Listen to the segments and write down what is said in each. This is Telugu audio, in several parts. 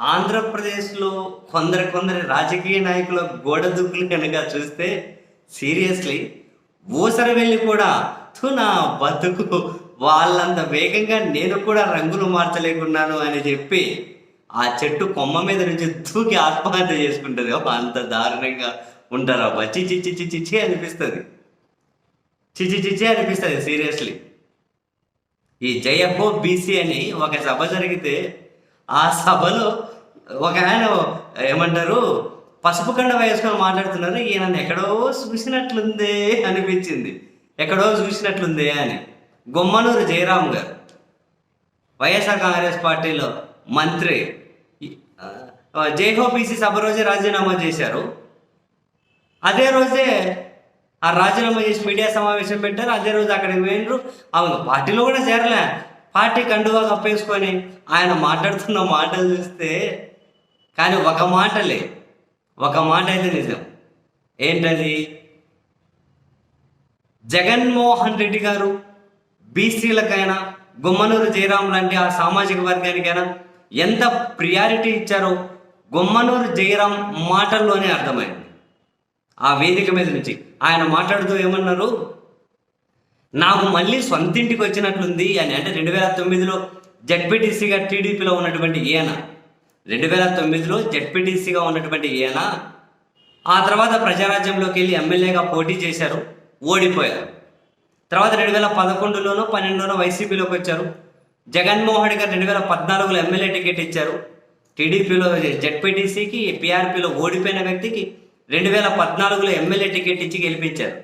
ఆంధ్రప్రదేశ్లో కొందరు కొందరి రాజకీయ నాయకుల గోడ దుక్కులు కనుక చూస్తే సీరియస్లీ ఊసర వెళ్ళి కూడా నా బతుకు వాళ్ళంత వేగంగా నేను కూడా రంగులు మార్చలేకున్నాను అని చెప్పి ఆ చెట్టు కొమ్మ మీద నుంచి దూకి ఆత్మహత్య చేసుకుంటుంది. అంత దారుణంగా ఉంటారు. అబ్బా చిచి చిచి చిచి అనిపిస్తుంది. చిచి చిచి అనిపిస్తుంది సీరియస్లీ. ఈ జయహో బీసీ అని ఒక సభ జరిగితే ఆ సభలో ఒక ఆయన ఏమంటారు పసుపు కండ వేసుకొని మాట్లాడుతున్నారు. ఈయన ఎక్కడో చూసినట్లుందే అనిపించింది. ఎక్కడో చూసినట్లుందే అని. గుమ్మనూరు జయరాం గారు వైఎస్ఆర్ కాంగ్రెస్ పార్టీలో మంత్రి. ఆ, సభ రోజే రాజీనామా చేశారు. అదే రోజే ఆ రాజీనామా చేసి మీడియా సమావేశం పెట్టారు. అదే రోజు అక్కడికి పోయినరు అవును పార్టీలో కూడా చేరలే. పార్టీ కండువా కప్పేసుకొని ఆయన మాట్లాడుతున్న మాటలు చూస్తే కానీ ఒక మాటలే. ఒక మాట అయితే నిజం. ఏంటది? జగన్మోహన్ రెడ్డి గారు బీసీలకైనా గుమ్మనూరు జయరాం లాంటి ఆ సామాజిక వర్గానికైనా ఎంత ప్రియారిటీ ఇచ్చారో గుమ్మనూరు జయరాం మాటల్లోనే అర్థమైంది. ఆ వేదిక మీద నుంచి ఆయన మాట్లాడుతూ ఏమన్నారు? నాకు మళ్ళీ సొంతింటికి వచ్చినట్లుంది అని. అంటే రెండు వేల తొమ్మిదిలో జడ్పీటీసీగా టీడీపీలో ఉన్నటువంటి ఈయన. రెండు వేల తొమ్మిదిలో జడ్పీటీసీగా ఉన్నటువంటి ఈయన ఆ తర్వాత ప్రజారాజ్యంలోకి వెళ్ళి ఎమ్మెల్యేగా పోటీ చేశారు ఓడిపోయారు. తర్వాత రెండు వేల పదకొండులోనో పన్నెండులోనో వైసీపీలోకి వచ్చారు. జగన్మోహన్ గారు రెండు వేల పద్నాలుగులో ఎమ్మెల్యే టికెట్ ఇచ్చారు. టీడీపీలో జెడ్పీటీసీకి పీఆర్పీలో ఓడిపోయిన వ్యక్తికి రెండు వేల పద్నాలుగులో ఎమ్మెల్యే టికెట్ ఇచ్చి గెలిపించారు.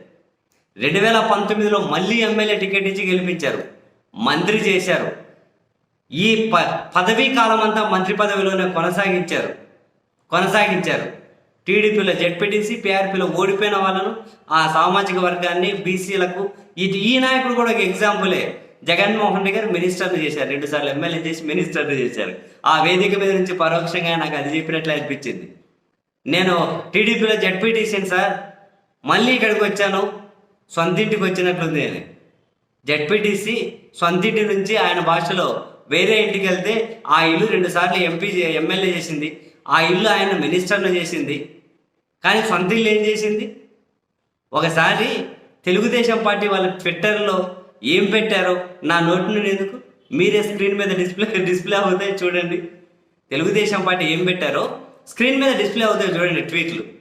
రెండు వేల పంతొమ్మిదిలో మళ్ళీ ఎమ్మెల్యే టికెట్ ఇచ్చి గెలిపించారు. మంత్రి చేశారు. ఈ ప పదవీ కాలం అంతా మంత్రి పదవిలోనే కొనసాగించారు. కొనసాగించారు. టీడీపీలో జెడ్పీటీసీ పీఆర్పీలో ఓడిపోయిన వాళ్ళను ఆ సామాజిక వర్గాన్ని బీసీలకు ఇది ఈ నాయకుడు కూడా ఒక ఎగ్జాంపులే. జగన్మోహన్ రెడ్డి గారు మినిస్టర్ని చేశారు. రెండుసార్లు ఎమ్మెల్యే చేసి మినిస్టర్ని చేశారు. ఆ వేదిక మీద నుంచి పరోక్షంగా నాకు అది చెప్పినట్లు అనిపించింది. నేను టీడీపీలో జెడ్పీటీసీని సార్ మళ్ళీ ఇక్కడికి వచ్చాను సొంతింటికి వచ్చినట్లుంది నేను జెడ్పీటీసీ సొంతింటి నుంచి ఆయన భాషలో వేరే ఇంటికి వెళ్తే ఆ ఇల్లు రెండు సార్లు ఎంపీ ఎమ్మెల్యే చేసింది. ఆ ఇల్లు ఆయన మినిస్టర్ను చేసింది. కానీ సొంత ఇల్లు ఏం చేసింది? ఒకసారి తెలుగుదేశం పార్టీ వాళ్ళ ట్విట్టర్లో ఏం పెట్టారో నా నోటి నుండి ఎందుకు? మీరే స్క్రీన్ మీద డిస్ప్లే డిస్ప్లే అవుతాయి చూడండి. తెలుగుదేశం పార్టీ ఏం పెట్టారో స్క్రీన్ మీద డిస్ప్లే అవుతాయి చూడండి ట్వీట్లు.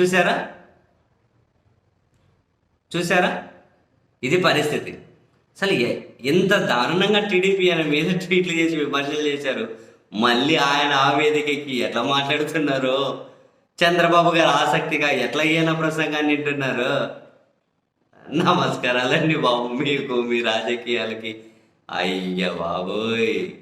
చూసారా చూసారా ఇది పరిస్థితి. అసలు ఎంత దారుణంగా టీడీపీ ఆయన మీద ట్వీట్లు చేసి విమర్శలు చేశారు. మళ్ళీ ఆయన ఆ వేదికకి ఎట్లా మాట్లాడుతున్నారు? చంద్రబాబు గారు ఆసక్తిగా ఎట్లా ఈయన ప్రసంగాన్ని వింటున్నారు? నమస్కారాలండి బాబు మీకు మీ రాజకీయాలకి. అయ్య బాబోయ్.